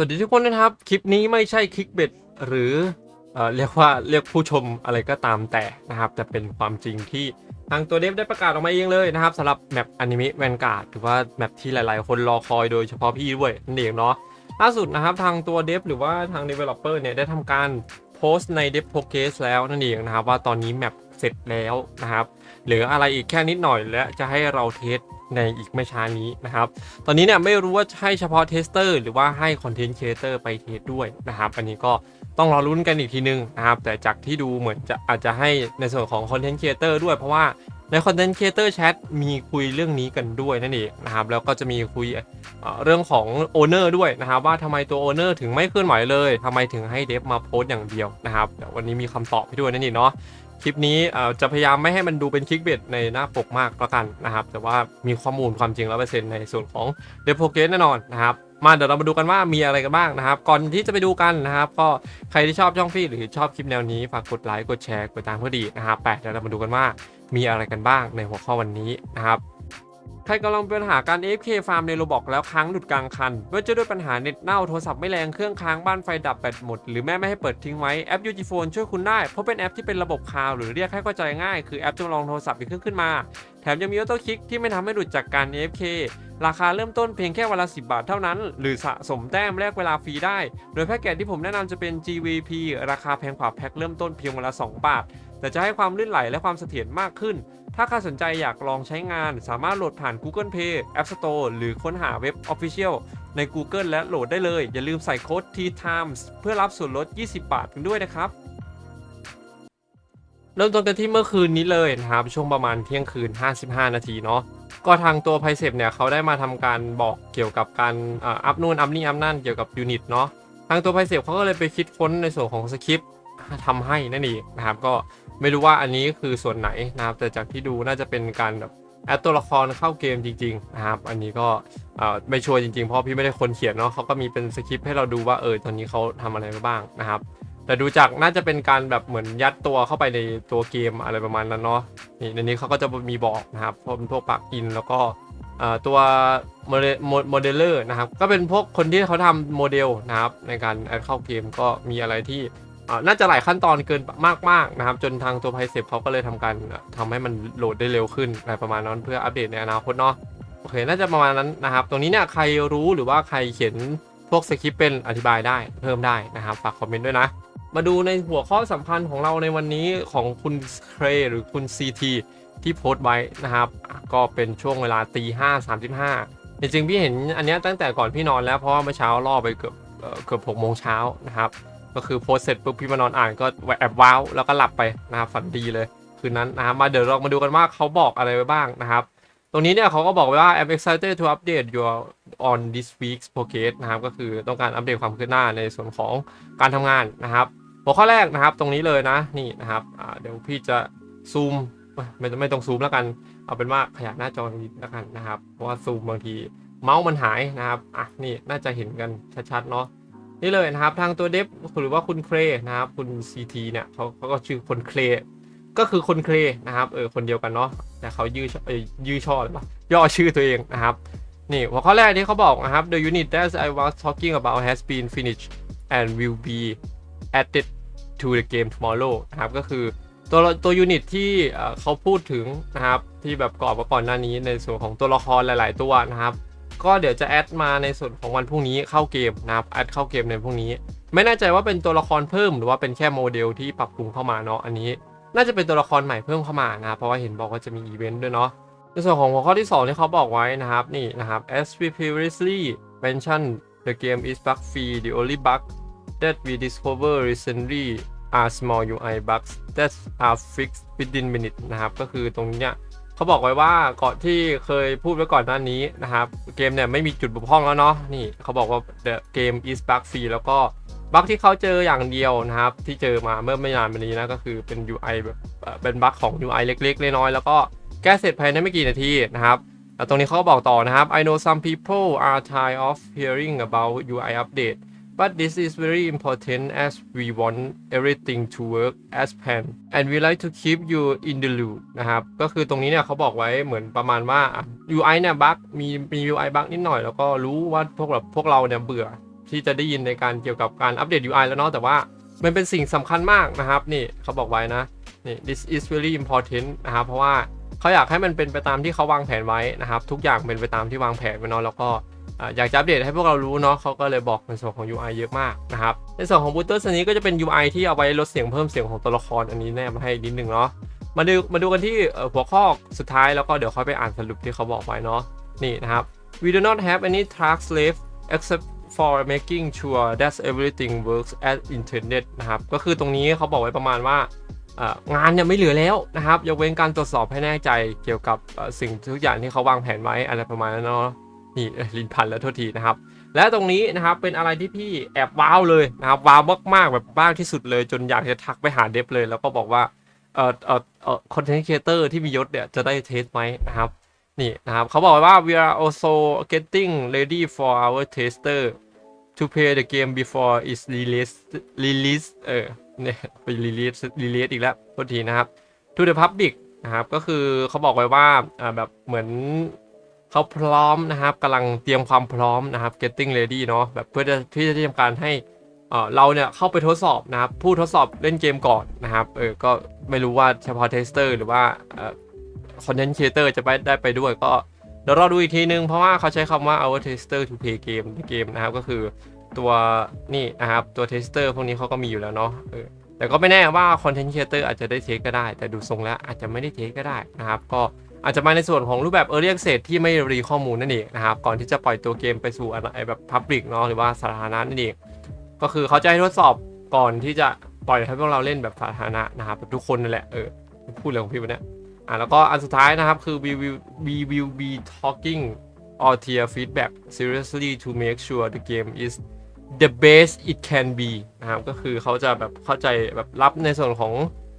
สวัสดีทุกคนนะครับ คลิปนี้ไม่ใช่คลิกเบ็ดหรือเอเรียกว่าเรียกผู้ชมอะไรก็ตามแต่นะครับแต่เป็นความจริงที่ทางตัวเดฟได้ประกาศออกมาเองเลยนะครับสำหรับแมปอนิเมะแวนการ์ดถือว่าแมปที่หลาย ๆ คนรอคอยโดยเฉพาะพี่ด้วยนั่นเองเนาะล่าสุดนะครับทางตัวเดฟหรือว่าทาง Developer เนี่ยได้ทำการโพสต์ใน Dev Showcase แล้วนั่นเองนะครับว่าตอนนี้แมป เสร็จแล้วนะครับเหลืออะไรอีกแค่นิดหน่อยและจะให้เราเทสในอีกไม่ช้านี้นะครับ ตอนนี้เนี่ยไม่รู้ว่าให้เฉพาะเทสเตอร์หรือว่าให้คอนเทนต์ครีเอเตอร์ไปเทสด้วยนะครับ อันนี้ก็ต้องรอรุ้นกันอีกทีนึงนะครับ แต่จากที่ดูเหมือนจะอาจจะให้ในส่วนของคอนเทนต์ครีเอเตอร์ด้วยเพราะว่าในคอนเทนต์ครีเอเตอร์แชทมีคุยเรื่องนี้กันด้วยนั่นเองนะครับ แล้วก็จะมีคุยเรื่องของโอเนอร์ด้วยนะครับว่าทำไมตัวโอเนอร์ถึงไม่เคลื่อนไหวเลยทำไมถึงให้เดฟมาโพสต์อย่างเดียวนะครับเดี๋ยววันนี้มีคำตอบให้ด้วยนั่นเองเนาะ คลิปนี้จะพยายามไม่ให้มันดูเป็นคลิกเบ็ดในหน้าปกมากประกันนะครับ แต่ว่ามีข้อมูลความจริงร้อเปอร์เซ็นต์ในส่วนของเด v โพเกสแน่นอนนะครับมาเดี๋ยวเรามาดูกันว่ามีอะไรกันบ้างนะครับ ก่อนที่จะไปดูกันนะครับ ก็ใครที่ชอบช่องฟี่หรือชอบคลิปแนวนี้ฝากกดไลค์กดแชร์กดตามเพื่อดีนะครับแปดเดี๋ยวเรามาดูกันว่ามีอะไรกันบ้างในหัวข้อวันนี้นะครับ ใครกำลังมีปัญหาการ AFK ฟาร์มในโรบอกแล้วค้างหลุดกลางคันไม่ว่าจะด้วยปัญหาเน็ตเน่าโทรศัพท์ไม่แรงเครื่องค้างบ้านไฟดับแบตหมด หรือแม่ไม่ให้เปิดทิ้งไว้แอป UG Phone ช่วยคุณได้ เพราะเป็นแอปที่เป็นระบบคลาวหรือเรียกให้เข้าใจง่าย คือแอปจำลองโทรศัพท์อีกเครื่องขึ้นมา แถมยังมีออโต้คลิกที่ไม่ทำให้หลุดจากการ AFK ราคาเริ่มต้นเพียงแค่วันละ 10 บาทเท่านั้น หรือสะสมแต้มแลกเวลาฟรีได้ โดยแพ็กเกจที่ผมแนะนำจะเป็น GVP ราคาแพงกว่าแพ็คเริ่มต้นเพียงวันละ 2 บาท แต่จะให้ความลื่นไหลและความเสถียรมากขึ้นถ้าใครสนใจอยากลองใช้งานสามารถโหลดผ่าน Google Play App Store หรือค้นหาเว็บ Official ใน Google และโหลดได้เลย อย่าลืมใส่โค้ด T Times เพื่อรับส่วนลด 20 บาทกันด้วยนะครับเริ่มต้นกันที่เมื่อคืนนี้เลยนะครับ ช่วงประมาณเที่ยงคืน 55 นาทีเนาะก็ทางตัวไพเซปเนี่ยเขาได้มาทำการบอกเกี่ยวกับการอัพนู่นอัพนี่อัพนั่นเกี่ยวกับยูนิตเนาะทางตัวไพเซปเขาก็เลยไปคิดค้นในส่วนของสคริปต์ทำให้นั่นเองนะครับก็ ไม่รู้ว่าอันนี้คือส่วนไหนนะครับ แต่จากที่ดูน่าจะเป็นการแบบแอดตัวละครเข้าเกมจริงๆนะครับอันนี้ก็ไม่ชัวร์จริงๆ เพราะพี่ไม่ได้คนเขียนเนาะเขาก็มีเป็นสคริปต์ให้เราดูว่าเออตอนนี้เขาทำอะไรมาบ้างนะครับ แต่ดูจากน่าจะเป็นการแบบเหมือนยัดตัวเข้าไปในตัวเกมอะไรประมาณนั้นเนาะนี่ในนี้เขาก็จะมีบอกนะครับพวกพวกปลักอินแล้วก็ตัวโมเดลโมเดลเลอร์นะครับ ก็เป็นพวกคนที่เขาทำโมเดลนะครับในการแอดเข้าเกมก็มีอะไรที่ น่าจะหลายขั้นตอนเกินมากๆนะครับ จนทางตัวไพเซปเขาก็เลยทำการทำให้มันโหลดได้เร็วขึ้นอะไรประมาณนั้นเพื่ออัปเดตในอนาคตเนาะโอเค น่าจะประมาณนั้นนะครับ ตรงนี้เนี่ยใครรู้หรือว่าใครเขียนพวกสคริปต์เป็นอธิบายได้เพิ่มได้นะครับ ฝากคอมเมนต์ด้วยนะ มาดูในหัวข้อสำคัญของเราในวันนี้ของคุณเครหรือคุณ CT ที่โพสต์ไว้นะครับ ก็เป็นช่วงเวลาตีห้าสามสิบห้าจริงๆพี่เห็นอันนี้ตั้งแต่ก่อนพี่นอนแล้วเพราะว่าเมื่อเช้าล่อไปเกือบเกือบหกโมงเช้านะครับ ก็คือโพสเสร็จปุ๊บพี่มานอนอ่านก็แอบว้าวแล้วก็หลับไปนะครับฝันดีเลยคืนนั้นนะครับมาเดี๋ยวเรามาดูกันว่าเขาบอกอะไรไว้บ้างนะครับ ตรงนี้เนี่ยเขาก็บอกไว้ว่า I'm excited to update you on this week's podcast นะครับก็คือต้องการอัปเดตความคืบหน้าในส่วนของการทำงานนะครับหัวข้อแรกนะครับตรงนี้เลยนะนี่นะครับเดี๋ยวพี่จะซูมไม่ไม่ต้องซูมแล้วกัน เอาเป็นว่าขยับหน้าจอนิดแล้วกันนะครับ เพราะว่าซูมบางทีเมาส์มันหายนะครับอะนี่น่าจะเห็นกันชัดๆเนาะ นี่เลยนะครับทางตัวเดฟหรือว่าคุณเครนะครับคุณ CT เนี่ยเขาเขาก็ชื่อคนเครก็คือคนเครนะครับเออคนเดียวกันเนาะแต่เขายื้อเออยื้อช่อหรือเปล่าย่อชื่อตัวเองนะครับนี่หัวข้อแรกที่เขาบอกนะครับ the unit that I was talking about has been finished and will be added to the game tomorrow นะครับก็คือตัวตัวยูนิตที่เขาพูดถึงนะครับที่แบบก่อนมาก่อนหน้านี้ในส่วนของตัวละครหลาย ๆ ตัวนะครับ ก็เดี๋ยวจะแอดมาในส่วนของวันพรุ่งนี้เข้าเกมนะครับแอดเข้าเกมในพรุ่งนี้ ไม่แน่ใจว่าเป็นตัวละครเพิ่มหรือว่าเป็นแค่โมเดลที่ปรับปรุงเข้ามาเนาะอันนี้ น่าจะเป็นตัวละครใหม่เพิ่มเข้ามานะครับเพราะว่าเห็นบอกว่าจะมีอีเวนต์ด้วยเนาะในส่วนของหัวข้อที่ 2 ที่เขาบอกไว้นะครับนี่นะครับ as we previously mentioned the game is bug free the only bug that we discover recently are small UI bugs that are fixed within minutes นะครับก็คือตรงเนี้ย เขาบอกไว้ว่าก่อนที่เคยพูดไว้ก่อนหน้านี้นะครับ เกมเนี่ยไม่มีจุดบกพร่องแล้วเนาะนี่เขาบอกว่า the game is bug free แล้วก็บั๊กที่เขาเจออย่างเดียวนะครับ ที่เจอมาเมื่อไม่นานมานี้นะก็คือเป็น UI แบบเป็นบั๊กของ UI เล็กๆน้อยๆแล้วก็แก้เสร็จภายในไม่กี่นาทีนะครับแล้วตรงนี้เขาบอกต่อนะครับ I know some people are tired of hearing about UI update but this is very important as we want everything to work as planned and we like to keep you in the loop นะครับ ก็คือตรงนี้เนี่ยเขาบอกไว้เหมือนประมาณว่า UI เนี่ยบั๊กมีมี UI บั๊กนิดหน่อย แล้วก็รู้ว่าพวกแบบพวกเราเนี่ยเบื่อที่จะได้ยินในการเกี่ยวกับการอัปเดต UI แล้วเนาะแต่ว่ามันเป็นสิ่งสำคัญมากนะครับ นี่เขาบอกไว้นะนี่ this is very important นะครับเพราะว่าเขาอยากให้มันเป็นไปตามที่เขาวางแผนไว้นะครับ ทุกอย่างเป็นไปตามที่วางแผนไว้เนาะแล้วก็ อยากจะอัปเดตให้พวกเรารู้เนาะเขาก็เลยบอกในส่วนของ UI เยอะมากนะครับ ในส่วนของ Booters อันนี้ก็จะเป็น UI ที่เอาไว้ลดเสียงเพิ่มเสียงของตัวละครอันนี้แนบมาให้นิดนึงเนาะมาดูมาดูกันที่หัวข้อสุดท้ายแล้วก็เดี๋ยวค่อยไปอ่านสรุปที่เขาบอกไว้เนาะนี่นะครับ we do not have any task left except for making sure that everything works as intended นะครับก็คือตรงนี้เขาบอกไว้ประมาณว่างานเนี่ยไม่เหลือแล้วนะครับยกเว้นการตรวจสอบให้แน่ใจเกี่ยวกับสิ่งทุกอย่างที่เขาวางแผนไว้อะไรประมาณนั้นเนาะ นี่ลินพันแล้วโทษทีนะครับ และตรงนี้นะครับเป็นอะไรที่พี่แอบว้าวเลยนะครับว้าวมากๆแบบมากที่สุดเลย จนอยากจะทักไปหาเดฟเลย แล้วก็บอกว่าเอ่อเอ่อเอ่อคอนเทนต์ครีเอเตอร์ที่มียศเนี่ยจะได้เทสไหมนะครับนี่นะครับเขาบอกว่า we are also getting ready for our tester to play the game before it's release release เออเนี่ยไป release release อีกแล้วโทษทีนะครับ to the public นะครับก็คือเขาบอกไว้ว่าแบบเหมือน เขาพร้อมนะครับกำลังเตรียมความพร้อมนะครับ getting ready เนาะแบบเพื่อจะที่จะทำการให้เราเนี่ยเข้าไปทดสอบนะครับ ผู้ทดสอบเล่นเกมก่อนนะครับเออก็ไม่รู้ว่าเฉพาะเทสเตอร์หรือว่าคอนเทนต์ครีเอเตอร์จะไปได้ไปด้วยก็เดี๋ยวรอดูอีกทีนึง เพราะว่าเขาใช้คำว่า our tester to play game ในเกมนะครับ ก็คือตัวนี่นะครับ ตัวเทสเตอร์พวกนี้เขาก็มีอยู่แล้วเนาะเออแต่ก็ไม่แน่ว่าคอนเทนต์ครีเอเตอร์อาจจะได้เทสก็ได้ แต่ดูทรงแล้วอาจจะไม่ได้เทสก็ได้นะครับ ก็ อาจจะมาในส่วนของรูปแบบ Early Access ที่ไม่รีข้อมูลนั่นเองนะครับ ก่อนที่จะปล่อยตัวเกมไปสู่อะไรแบบ Public เนาะหรือว่าสาธารณะนั่นเอง ก็คือเขาจะให้ทดสอบก่อนที่จะปล่อยให้พวกเราเล่นแบบสาธารณะนะครับแบบทุกคนนั่นแหละเออพูดเรื่องของพี่วันนี้อะแล้วก็อันสุดท้ายนะครับคือ we will we will be talking all tier feedback seriously to make sure the game is the best it can be นะครับก็คือเขาจะแบบเข้าใจแบบรับในส่วนของ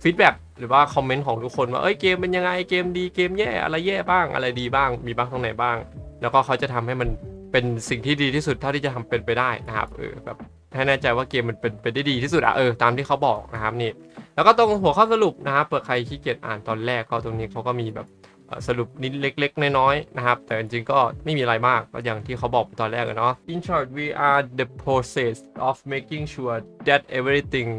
feedback หรือว่าคอมเมนต์ของทุกคนว่าเอ้ยเกมเป็นยังไงเกมดีเกมแย่อะไรแย่บ้างอะไรดีบ้าง มีบ้างตรงไหนบ้าง แล้วก็เขาจะทำให้มันเป็นสิ่งที่ดีที่สุดเท่าที่จะทำเป็นไปได้นะครับเออแบบให้แน่ใจว่าเกมมันเป็นไปได้ดีที่สุดอะเออตามที่เขาบอกนะครับนี่ แล้วก็ตรงหัวข้อสรุปนะครับเปิดใครขี้เกียจอ่านตอนแรกก็ตรงนี้เขาก็มีแบบสรุปนิดเล็กๆ น้อยๆนะครับ แต่จริงๆก็ไม่มีอะไรมากก็อย่างที่เขาบอกตอนแรกอะเนาะ In short we are the process of making sure that everything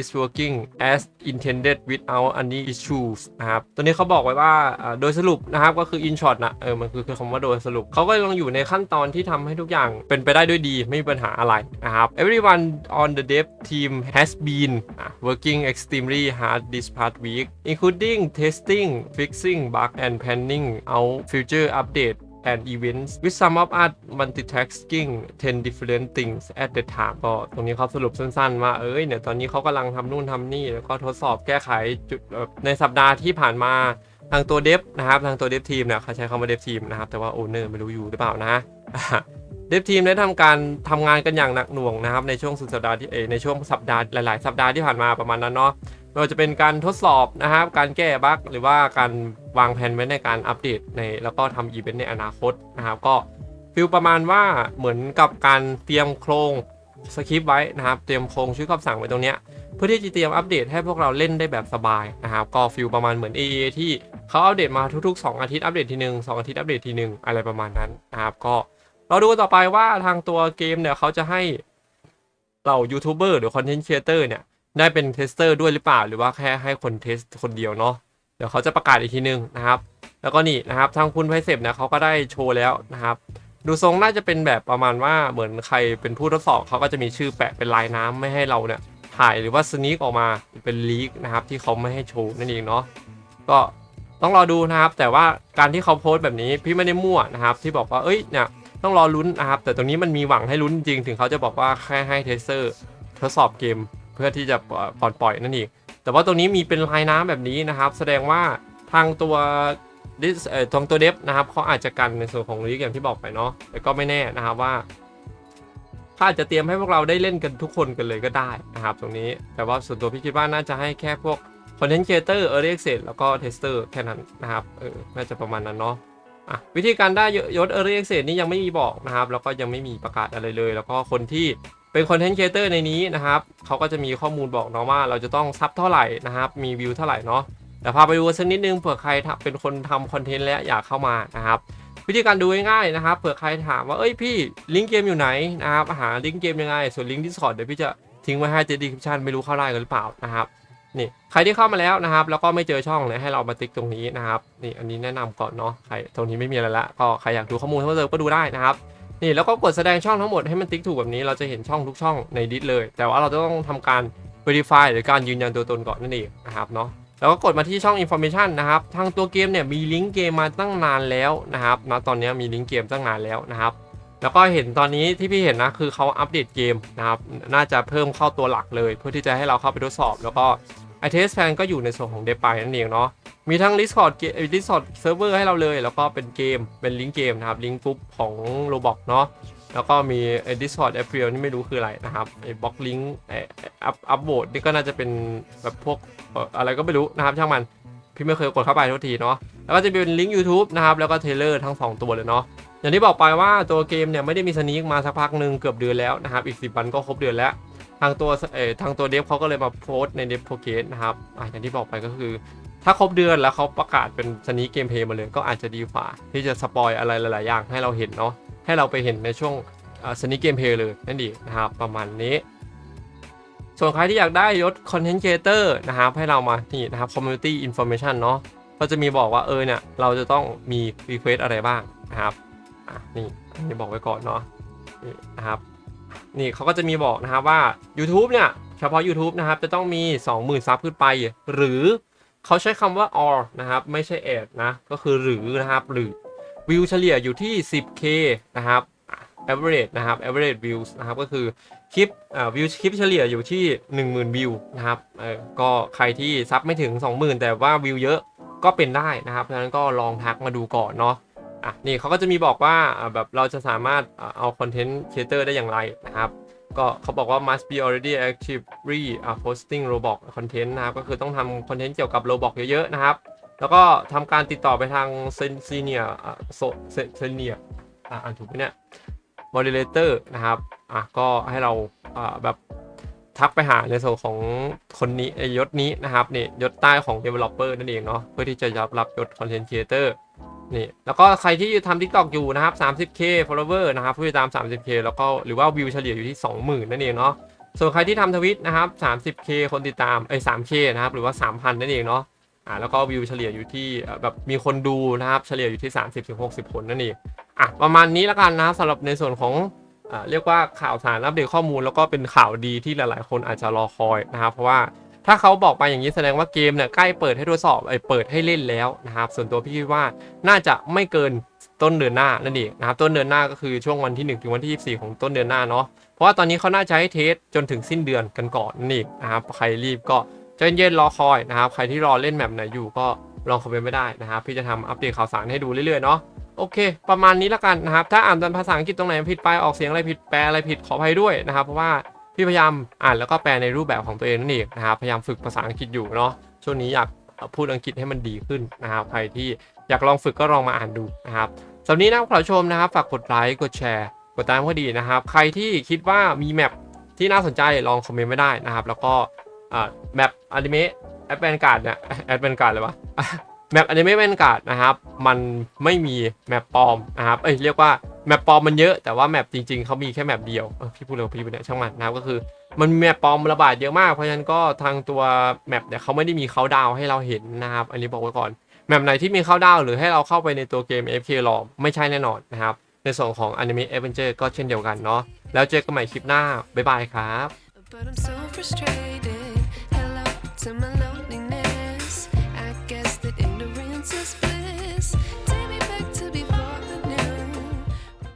is working as intended without any issues นะครับ ตัวนี้เขาบอกไว้ว่าโดยสรุปนะครับก็คือ in short นะเออมันคือคือคำว่าโดยสรุป เขาก็ยังอยู่ในขั้นตอนที่ทำให้ทุกอย่างเป็นไปได้ด้วยดี ไม่มีปัญหาอะไรนะครับ everyone on the dev team has been working extremely hard this past week including testing fixing bug and planning out future update and events with some of us multitasking 10 different things at the time ก็ตรงนี้เขาสรุปสั้นๆว่าเอ้ยเนี่ยตอนนี้เขากำลังทำนู่นทำนี่ แล้วก็ทดสอบแก้ไขจุดในสัปดาห์ที่ผ่านมาทางตัวเดฟนะครับ ทางตัวเดฟทีมเนี่ยเขาใช้คำว่าเดฟทีมนะครับ แต่ว่าโอเนอร์ไม่รู้อยู่หรือเปล่านะเดฟทีมได้ทำการทำงานกันอย่างหนักหน่วงนะครับในช่วงสุดสัปดาห์ที่ในช่วงสัปดาห์หลาย ๆ สัปดาห์ที่ผ่านมาประมาณนั้นเนาะ ไม่ว่าจะเป็นการทดสอบนะครับ การแก้บั๊กหรือว่าการวางแผนไว้ในการอัปเดตในแล้วก็ทำอีเวนต์ในอนาคตนะครับ ก็ฟิลประมาณว่าเหมือนกับการเตรียมโครงสคริปต์ไว้นะครับ เตรียมโครงชื่อคำสั่งไว้ตรงเนี้ยเพื่อที่จะเตรียมอัปเดตให้พวกเราเล่นได้แบบสบายนะครับก็ฟิลประมาณเหมือน AA ที่เขาอัปเดตมาทุก ๆ 2 อาทิตย์อัปเดตทีหนึ่งสองอาทิตย์อัปเดตทีหนึ่งอะไรประมาณนั้นนะครับก็เราดูกันต่อไปว่าทางตัวเกมเนี่ยเขาจะให้เรายูทูบเบอร์หรือคอนเทนต์ครีเอเตอร์เนี่ย ได้เป็นเทสเตอร์ด้วยหรือเปล่า หรือว่าแค่ให้คนเทสคนเดียวเนาะเดี๋ยวเขาจะประกาศอีกทีนึงนะครับ แล้วก็นี่นะครับทางคุณไพเซฟนี่ยเขาก็ได้โชว์แล้วนะครับ ดูทรงน่าจะเป็นแบบประมาณว่าเหมือนใครเป็นผู้ทดสอบเขาก็จะมีชื่อแปะเป็นลายน้ำไม่ให้เราเนี่ยถ่ายหรือว่าสนีกออกมาเป็นลีกนะครับที่เขาไม่ให้โชว์นั่นเองเนาะก็ต้องรอดูนะครับ แต่ว่าการที่เขาโพสต์แบบนี้พี่ไม่ได้มั่วนะครับ ที่บอกว่าเอ้ยเนี่ยต้องรอลุ้นนะครับ แต่ตรงนี้มันมีหวังให้ลุ้นจริง ถึงเขาจะบอกว่าแค่ให้เทสเตอร์ทดสอบเกม เพื่อที่จะปล่อยปล่อยนั่นเองแต่ว่าตรงนี้มีเป็นลายน้ำแบบนี้นะครับ แสดงว่าทางตัวดิสเอ่อทางตัวเดฟนะครับเขาอาจจะกันในส่วนของลีกอย่างที่บอกไปเนาะแต่ก็ไม่แน่นะครับว่าเขาอาจจะเตรียมให้พวกเราได้เล่นกันทุกคนกันเลยก็ได้นะครับ ตรงนี้แต่ว่าส่วนตัวพี่คิดว่าน่าจะให้แค่พวกคอนเทนต์เอเตอร์เออร์เรกเซแล้วก็เทสเตอร์แค่นั้นนะครับเออน่าจะประมาณนั้นเนาะอะวิธีการได้ยศ Early Access นี่ยังไม่มีบอกนะครับ แล้วก็ยังไม่มีประกาศอะไรเลย แล้วก็คนที่ เป็นคอนเทนต์ครีเอเตอร์ในนี้นะครับเขาก็จะมีข้อมูลบอกเนาะว่าเราจะต้องซับเท่าไหร่นะครับ มีวิวเท่าไหร่เนาะแต่พาไปดูสักนิดนึงเผื่อใครเป็นคนทำคอนเทนต์และอยากเข้ามานะครับ วิธีการดูง่ายๆนะครับเผื่อใครถามว่าเอ้ยพี่ลิงก์เกมอยู่ไหนนะครับหาลิงก์เกมยังไง ส่วนลิงก์ Discord เดี๋ยวพี่จะทิ้งไว้ให้เจดีคริปชันไม่รู้เข้าได้กันหรือเปล่านะครับนี่ใครที่เข้ามาแล้วนะครับ แล้วก็ไม่เจอช่องเนี่ยให้เรามาติ๊กตรงนี้นะครับนี่อันนี้แนะนำก่อนเนาะใครตรงนี้ไม่มีอะไรละก็ใครอยากดูข้อมูลเพิ่มเติมก็ดูได้นะครับ นี่แล้วก็กดแสดงช่องทั้งหมดให้มันติ๊กถูกแบบนี้เราจะเห็นช่องทุกช่องในดิสเลย แต่ว่าเราต้องทำการ Verify หรือการยืนยันตัวตนก่อนนั่นเองนะครับเนาะแล้วก็กดมาที่ช่อง Information นะครับ ทางตัวเกมเนี่ยมีลิงก์เกมมาตั้งนานแล้วนะครับนะตอนนี้มีลิงก์เกมตั้งนานแล้วนะครับ แล้วก็เห็นตอนนี้ที่พี่เห็นนะคือเขาอัปเดตเกมนะครับ น่าจะเพิ่มเข้าตัวหลักเลย เพื่อที่จะให้เราเข้าไปทดสอบ แล้วก็ไอเทสแฟนก็อยู่ในส่วนของเดปายนั่นเองเนาะ มีทั้ง Discord เกม Discord Server ให้เราเลย แล้วก็เป็นเกม เป็นลิงก์เกมนะครับ ลิงก์กรุ๊ปของ Roblox เนาะ แล้วก็มีไอ้ Discord April นี่ไม่รู้คืออะไรนะครับไอ้บล็อกลิงก์ไอ้อัพอัพโหวตนี่ก็น่าจะเป็นแบบพวกเอ่ออะไรก็ไม่รู้นะครับช่างมัน พี่ไม่เคยกดเข้าไปทุกทีเนาะ แล้วก็จะเป็นลิงก์ YouTube นะครับ แล้วก็เทเลอร์ทั้ง 2 ตัวเลยเนาะ อย่างที่บอกไปว่าตัวเกมเนี่ยไม่ได้มีสนีกมาสักพักหนึ่งเกือบเดือนแล้วนะครับ อีก 10วันก็ครบเดือนแล้ว ทางตัวเอ่อทางตัวเดฟเขาก็เลยมาโพสในเดฟโปเกสนะครับอะอย่างที่บอกไปก็คือ ถ้าครบเดือนแล้วเขาประกาศเป็นสนีเกมเพลย์มาเลยก็อาจจะดีกว่า ที่จะสปอยอะไรหลาย ๆ อย่างให้เราเห็นเนาะให้เราไปเห็นในช่วงสนิกเกมเพลย์เลยนั่นดีนะครับประมาณนี้ส่วนใครที่อยากได้ยศคอนเทนต์เอเตอร์นะครับให้เรามานี่นะครับ Community Information เนาะก็จะมีบอกว่าเออเนี่ย เราจะต้องมี Request อะไรบ้างนะครับ อะนี่อันนี้บอกไว้ก่อนเนาะนี่นะครับ นี่เขาก็จะมีบอกนะครับว่า YouTube เนี่ย เฉพาะ YouTube นะครับ จะต้องมี 20,000 ซับขึ้นไป หรือเขาใช้คำว่า or นะครับ ไม่ใช่ add นะ ก็คือหรือนะครับ หรือวิวเฉลี่ยอยู่ที่ 10k นะครับ average นะครับ average views นะครับ ก็คือคลิปวิวคลิปเฉลี่ยอยู่ที่ 10,000 วิวนะครับก็ใครที่ซับไม่ถึง 20,000 แต่ว่าวิวเยอะก็เป็นได้นะครับเพราะฉะนั้นก็ลองทักมาดูก่อนเนาะ อะนี่เขาก็จะมีบอกว่าแบบเราจะสามารถเอาคอนเทนต์ครีเอเตอร์ได้อย่างไรนะครับ ก็เขาบอกว่า must be already actively posting Roblox content นะครับก็คือต้องทำคอนเทนต์เกี่ยวกับ Roblox เยอะๆนะครับ แล้วก็ทำการติดต่อไปทางเซนเนียโซเซเนียอ่านถูกไหมเนี่ย moderator นะครับอะก็ให้เราแบบทักไปหาในส่วนของคนนี้ไอยศนี้นะครับนี่ยศใต้ของ developer นั่นเองเนาะเพื่อที่จะรับรับยศ content creator นี่แล้วก็ใครที่ทำ TikTok อยู่นะครับ 30k follower นะครับผู้ติดตาม 30k แล้วก็หรือว่าวิวเฉลี่ยอยู่ที่ 20,000 นั่นเองเนาะส่วนใครที่ทำทวิตนะครับ 30k คนติดตามเอ้ 3k นะครับหรือว่า 3,000 นั่นเองเนาะอ่าแล้วก็วิวเฉลี่ยอยู่ที่แบบมีคนดูนะครับเฉลี่ยอยู่ที่ 30-60 คนนั่นเองอะประมาณนี้แล้วกันนะครับสำหรับในส่วนของอ่าเรียกว่าข่าวสารอัปเดตข้อมูลแล้วก็เป็นข่าวดีที่หลาย ๆ คนอาจจะรอคอยนะครับเพราะว่า ถ้าเขาบอกไปอย่างนี้แสดงว่าเกมเนี่ยใกล้เปิดให้ทดสอบไอ้เปิดให้เล่นแล้วนะครับ ส่วนตัวพี่คิดว่าน่าจะไม่เกินต้นเดือนหน้านั่นเองนะครับต้นเดือนหน้าก็คือช่วงวันที่ 1 ถึงวันที่ 24 ของต้นเดือนหน้าเนาะเพราะว่าตอนนี้เขาน่าจะให้เทสจนถึงสิ้นเดือนกันก่อนนั่นเองนะครับใครรีบก็ใจเย็นๆรอคอยนะครับ ใครที่รอเล่นแมปไหนอยู่ก็ลองคอมเมนต์ไม่ได้นะครับพี่จะทำอัปเดตข่าวสารให้ดูเรื่อยๆเนาะโอเค ประมาณนี้แล้วกันนะครับ ถ้าอ่านเป็นภาษาอังกฤษตรงไหนผิดไปออกเสียงอะไรผิดแปลอะไรผิดขออภัยด้วยนะครับ เพราะว่า พี่พยายามอ่านแล้วก็แปลในรูปแบบของตัวเองนั่นเองนะครับพยายามฝึกภาษาอังกฤษอยู่เนาะช่วงนี้อยากพูดอังกฤษให้มันดีขึ้นนะครับใครที่อยากลองฝึกก็ลองมาอ่านดูนะครับสำหรับนี้นะครับขอชมนะครับฝากกดไลค์กดแชร์ กดตามก็ดีนะครับ ใครที่คิดว่ามีแมปที่น่าสนใจลองคอมเมนต์ไม่ได้นะครับ แล้วก็แมปอนิเมะแอดแวนการ์ดเนี่ยแอดแวนการ์ดเลยวะ แมปอนิเมะแวนการ์ดนะครับ มันไม่มีแมปปลอมนะครับ เอ้ยเรียกว่าแมปปลอมมันเยอะแต่ว่าแมปจริงๆเขามีแค่แมปเดียวพี่พูดเร็วพี่พูดเนี่ยช่างมันนะครับก็คือมันมีแมปปลอมระบาดเยอะมากเพราะฉะนั้นก็ทางตัวแมปเนี่ยเขาไม่ได้มีเขาดาวให้เราเห็นนะครับ อันนี้บอกไว้ก่อนแมปไหนที่มีเขาดาวหรือให้เราเข้าไปในตัวเกม FK รอมไม่ใช่แน่นอนนะครับ ในส่วนของ Anime Adventure ก็เช่นเดียวกันเนาะแล้วเจอกันใหม่คลิปหน้า บ๊ายบายครับ